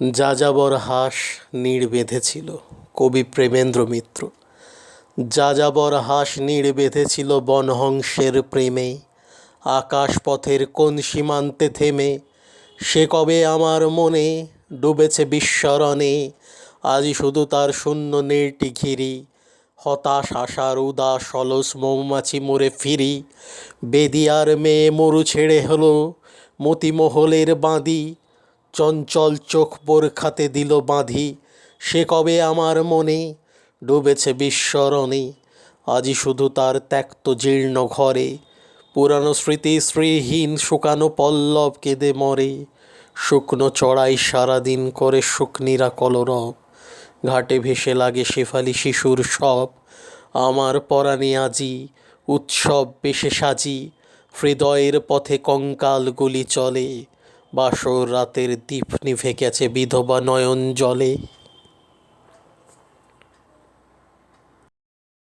যাযাবর হাঁস নীড় বেঁধেছিল কবি প্রেমেন্দ্র মিত্র। যাযাবর হাঁস নীড় বেঁধেছিল বনহংসের প্রেমে, আকাশপথের কোন সীমান্তে থেমে। সে কবে আমার মনে ডুবেছে বিস্মরণে, আজি শুধু তার শূন্য নীড়টি ঘিরি। হতাশ আশার উদাস অলস মৌমাছি মরে ফিরি। বেদিয়ার মেয়ে মরু ছেড়ে হলো মতিমহলের বাঁধি চঞ্চল চোখ বোরখাতে দিল বাঁধি। সে কবে আমার মনে ডুবেছে বিস্মরণে। আজি শুধু তার ত্যক্ত জীর্ণ ঘরে। পুরানো স্মৃতি শ্রীহীন শুকানো পল্লব কেঁদে মরে। শুকনো চড়াই সারাদিন করে শুকনিরা কলরব। ঘাটে ভেসে লাগে শেফালি শিশুর সব। আমার পরাণে আজি উৎসব বেশে সাজি। হৃদয়ের পথে কঙ্কালগুলি চলে। বাসর রাতের দীপ নিভে গেছে বিধবা নয়ন জলে